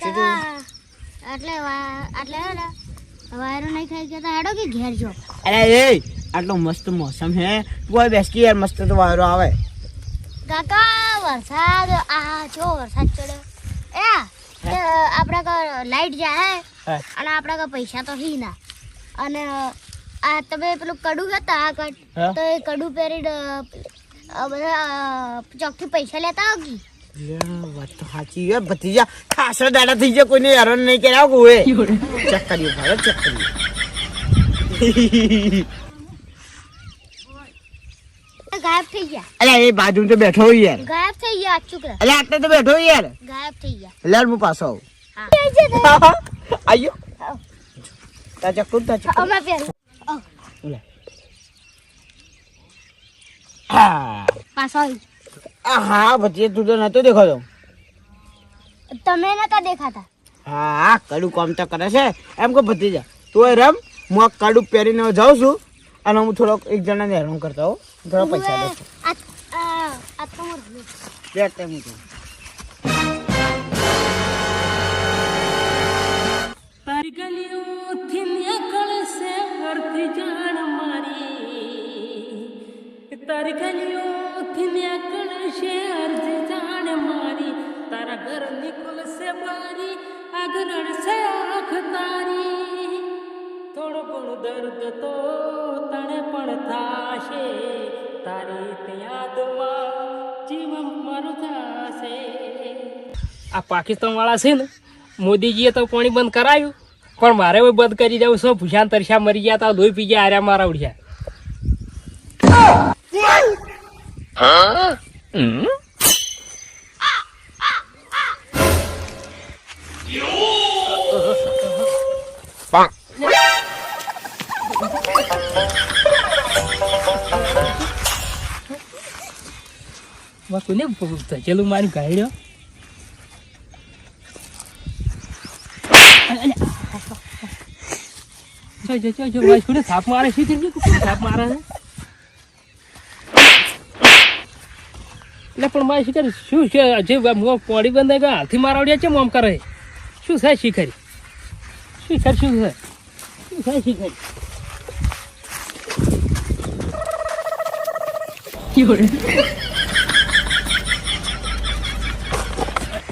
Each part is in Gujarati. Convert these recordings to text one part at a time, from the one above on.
કાકા, એટલે એટલે વાયરો નહીં ખાઈ ગયા હેડો કે ઘેર જો? અરે એ આટલો મસ્ત મોસમ હે. તું આ બેસકી યાર મસ્ત તો વાયરો આવે. કાકા વરસાદ આ જો વરસાદ ચડ્યો. એ આપણા ઘર લાઈટ જાય હે અને આપણા ઘર પૈસા તો હી ના. અને આ તમે પેલું કડું હતા આ કટ તો એ કડું પહેરી બધા ચોકથી પૈસા લેતા આવો કી લે, વાત તો સાચી ખાસા દાડા થઈ ગયા કોઈને હેરાન નહીં કર્યા કોઈ ચેક કર્યું ભાઈ ચેક કર્યું ગાયબ થઈ ગયા. અરે એ બાજુ તો બેઠો યાર. ગાયબ થઈ ગયા ચૂકરા અરે આટલે તો બેઠો હોય યાર. ગાયબ થઈ ગયા. લે હું પાછો હા. આયો. તા ચક્કુ તા ચક્કુ અમે પહેરું. પાછો આવી. આ હા ભતીજા તું તો નતો દેખાતો. તમે નતા દેખાતા. હા કડું કામ તો કરે છે. એમ કે ભતીજા તું એ રમ હું આ કડું પહેરીને જાઉં છું અને હું થોડોક એક જણાને હેરાન કરતો હોઉં. થોડા પૈસા દઉં છું. આ આ- આ તો મારું ઘર. બે ટાઈમ હું જાઉં. તારી ગલીઓથી જાણ મારી. તારી ગલીઓથી નીકળશે ઘર નીકળશે બારી આગળ છે આંખ તારી. થોડું ઘણું દર્દ તો તને પણ થાશે. તારી તે યાદમાં જીવ મારું થશે. આ પાકિસ્તાન વાળા છે ને મોદીજીએ તો પાણી બંધ કરાયું. પણ મારે હવે બંધ કરી જવું શું ભૂષાન તરસ્યા મરી ગયા તા દોઈ પી ગયા આર્યા મારા ઉડ્યા. બસ કોને ધકેલું મારી ગાયડ્યો જો જો જો જો, ભાઈ કોને થાપ મારે છે કોને થાપ મારે છે. એટલે પણ મારે શિખર, શું છે, જે પોડી બંધ ગયા હાલથી મારાવડિયા છે મોમ કરે? શું થાય શિખરી? શિખર શું છે શું થાય શિખરી? કેવડે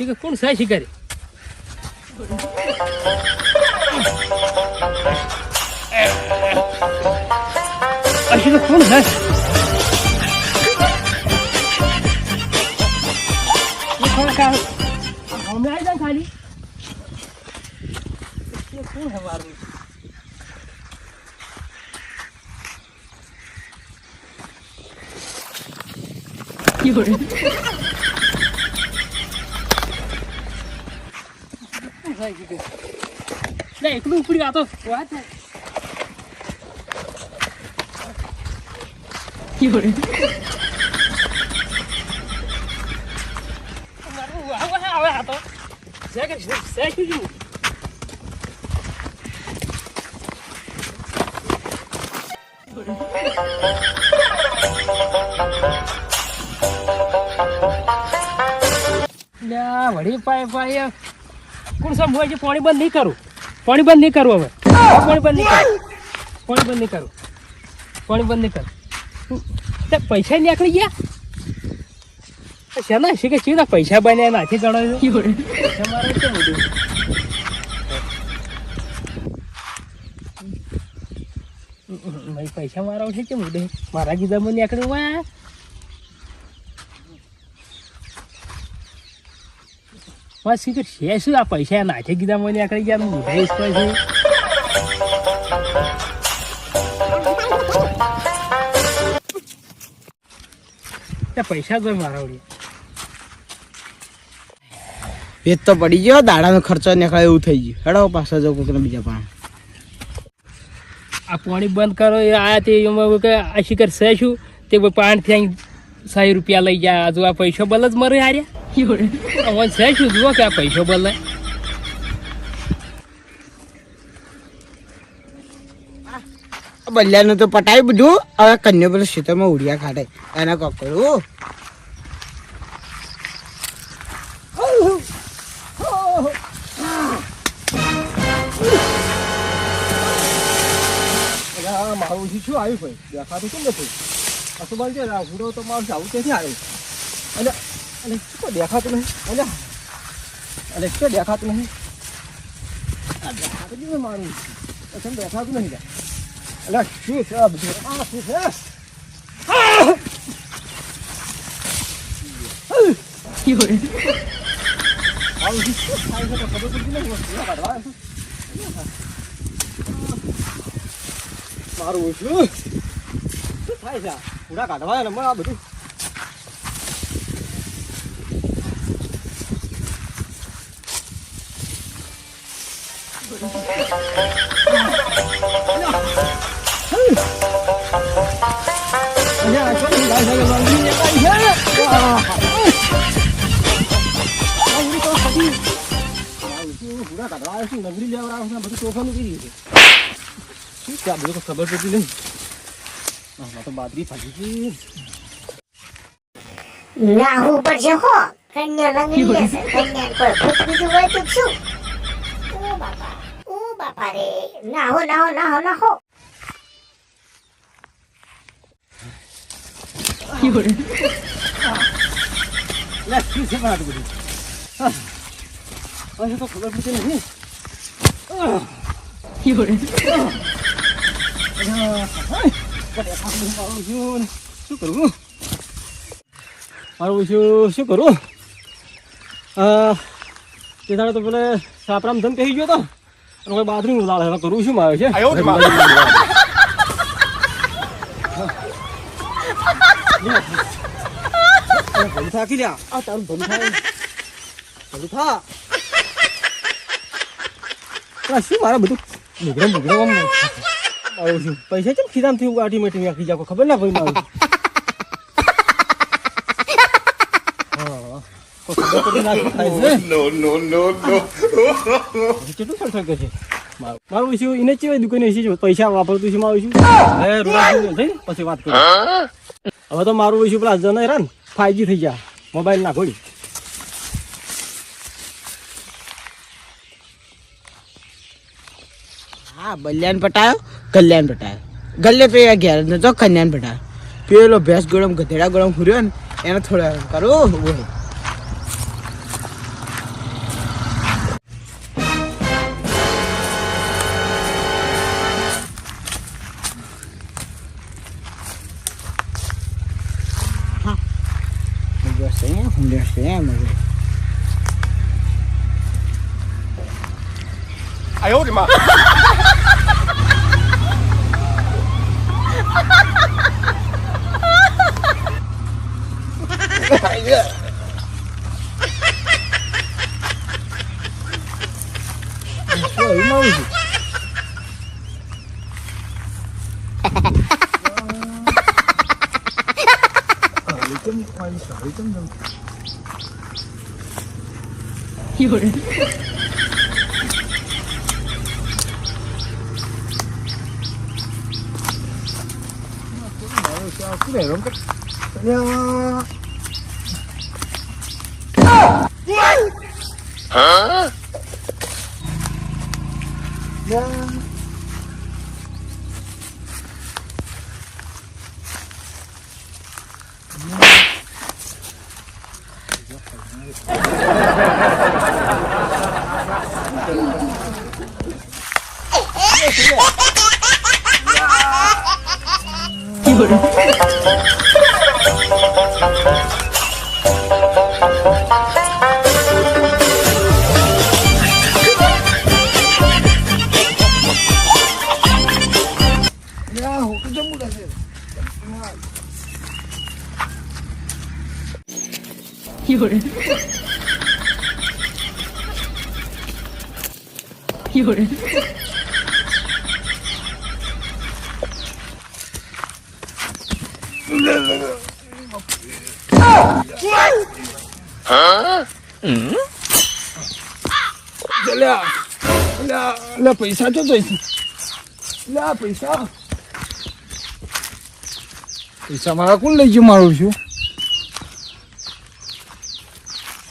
શિકાર કોણ સાય શિકારી શિકાર કોણ સાય હમણાં જાય ખાલી. કોણ હે મારું? You're sai de dentro. Daí, tudo obrigado. Quatro. Que horror. Segue, segue, segue, Ju. Não, ali, pai, pai, eu... કોણ સમ હોય છે પાણી બંધ નહીં કરું પાણી બંધ નહીં કરું હવે પાણી બંધ નહીં કરું પાણી બંધ નહીં કરું પાણી બંધ નહીં કરું તે પૈસા નીકળી ગયા શેના શીખે ચીના પૈસા બન્યા નાથી ગણાવ્યું પૈસા મારે કેમ બધું પૈસા મારા છે કેમ બધું મારા ગીધામાં નીકળ્યું બસ શીખર છે શું આ પૈસા નાખે કીધા મને આકડી ગયા મોઢાઈ છે ત્યાં પૈસા જોઈ મારા વળી ભેજ તો પડી ગયો દાડાનો ખર્ચો નીકળે એવું થઈ ગયું. હેડો પાછા જાઉં કોઈકને બીજા પણ આ પાણી બંધ કરો એ આયા તે એમાં કે આ શિખર છે શું? તે પાણીથી અહીં સાહી રૂપિયા લઈ જાય આજુ આ પૈસો બલ જ મરે હાર્યા હવે છે તો પટાવી બધું. હવે કન્યા પેલું શીતળમાં ઉડિયા ખાટે એના કકડું મારું શું આવ્યું ભાઈ? દેખાતું કેમ નથી? બન છે હુડો તો મારું જાવું ક્યાંથી આવ્યું? અને અને શું દેખાતું નહીં અને અને શું દેખાતું નહીં દેખાતું નહીં મારું કેમ દેખાતું નહીં અલ્યા શું છે આ બધું આ શું છે મારું શું થાય છે? પૂરા કાઢવા ને આ બધું બધું તોફાનું કરી છે શું છે આ બધું ખબર પડતી નહીં આમાં તો બાદરી ફાટી ગઈ નાહવું પડશે હો કન્યા લંગડી લેશે કન્યા કોઈ ભૂત બીજું હોય તો શું ઓ બાપા ઓ બાપા રે નાહો નાહો નાહો નાહો લે શું છે આટલું બધું હા. હવે તો ખબર પડતી નહીં આહ. મારું શું કરવું મારું શું શું કરું તે દાડે તો પેલે સાપરામ ધમ કહી ગયો તો અને કોઈ બાથરૂમ ઉલાળે હવે કરવું શું મારે છે ભલું થાકી લ્યા આ તારું ભલું થાય ભલું થા આ શું મારે બધું? બુગડમ બુગડમ આવું છું પૈસા કેમ ખીરામથી આટી મેટી નાખી જાવ ખબર ના ભાઈ મારું. મારું શું? એને ચેવાય દુકાને પૈસા વાપરતું છે મારું શું? પછી વાત કરું હવે તો મારું શું પેલા જન હેરાન? ફાઈવજી થઈ ગયા. મોબાઈલ ના ઘોડી. હા બલ્યાન પટાયો કલ્યાણ પટાયો ગલ્લે પે ઘેર ને તો કન્યાન પટાયો પેલો ભેંસ ગળમ ગધેડા ગળમ ફૂર્યો ને એને થોડો હેરાન કરું ઓય. હા. Ungguh saya, ungguh saya, ungguh. 哎呦我的妈！ Wah, ini mau sih. Aku dah rom Ya. Huh? Yeah. 有人，અલ્યા અલ્યા અલ્યા પૈસા તો જોઈશે અલ્યા પૈસા પૈસા મારા કોણ લઈ ગયું મારું છું બસ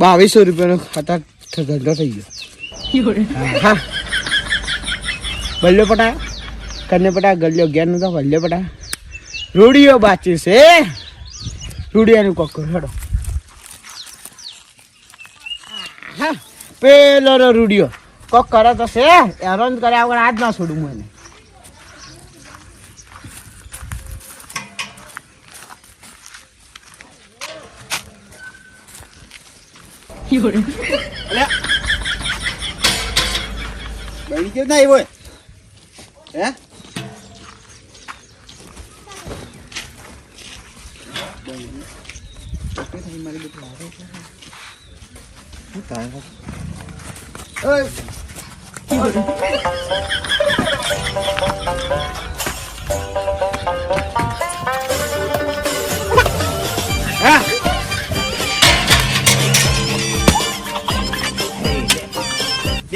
બાવીસો રૂપિયાનો ખાતા ધંધો થઈ ગયો，હા બલ્યો પટા કને પટા ગલ્યો ગયા નતો ભલ્યો પટા. રૂડિયો બાચી છે રૂડિયાનું કોક હેડો. હા પેલો રો રૂડિયો કોક કરે તો છે હેરાન કરે આગળ આજ ના છોડું મને 有人。来，来，你就那一位。哎。cái thằng mà đi bịt lại đấy hết cài không ơi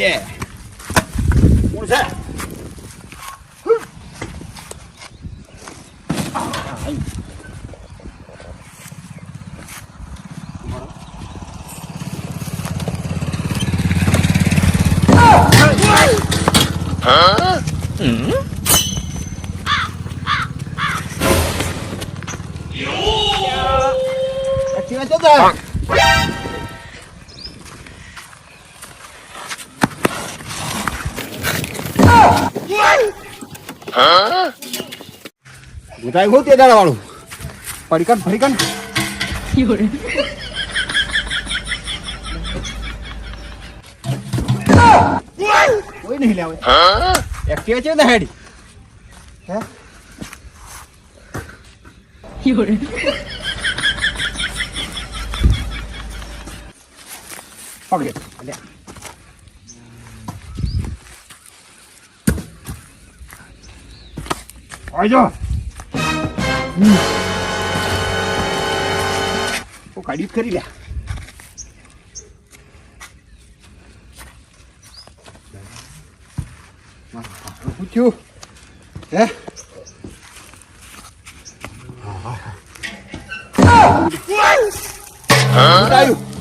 બે કોણ છે? સાચી વાત છે તો? ભૂતાઈ ગયું તે દાડા વાળું ફરીકન ફરીકન કોઈ નહીં લાવે એક્ટિવા છે ને હેડી? પકડે. અલ્યા હમ. ઓ કાઢી કરી લ્યા પૂછ્યું હે આવ્યું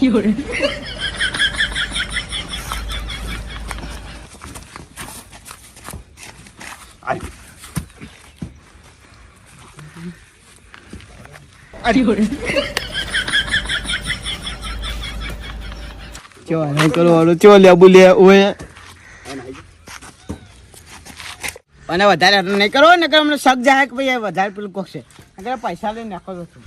有人， 有人， ચો નહીં કરવાનો ચો લેબુ લે ઓય અને વધારે હેરાન નહીં કરો ને કે અમને શક જાય કે ભાઈ આ વધારે પેલું કોક છે અગર પૈસા લઈને નાખો તો છું